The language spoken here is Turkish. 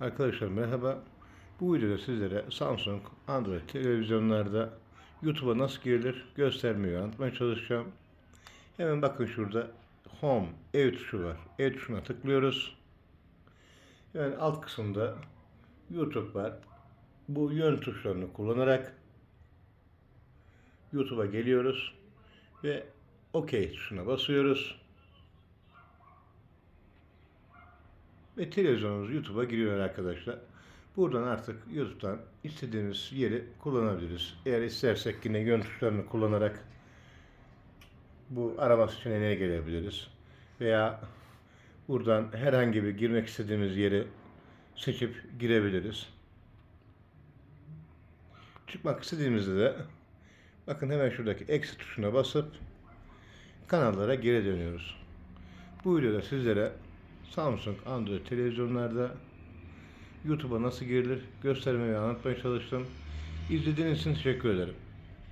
Arkadaşlar merhaba. Bu videoda sizlere Samsung Android televizyonlarda YouTube'a nasıl girilir göstermeyi anlatmaya çalışacağım. Hemen bakın şurada Home ev tuşu var. Ev tuşuna tıklıyoruz. Hemen alt kısımda YouTube var. Bu yön tuşlarını kullanarak YouTube'a geliyoruz ve OK tuşuna basıyoruz. Ve televizyonumuz YouTube'a giriyor arkadaşlar. Buradan artık YouTube'dan istediğimiz yeri kullanabiliriz. Eğer istersek yine yön tuşlarını kullanarak bu arama seçeneğine gelebiliriz. Veya buradan herhangi bir girmek istediğimiz yeri seçip girebiliriz. Çıkmak istediğimizde de bakın hemen şuradaki eksi tuşuna basıp kanallara geri dönüyoruz. Bu videoda sizlere Samsung Android televizyonlarda YouTube'a nasıl girilir göstermeye ve anlatmaya çalıştım. İzlediğiniz için teşekkür ederim.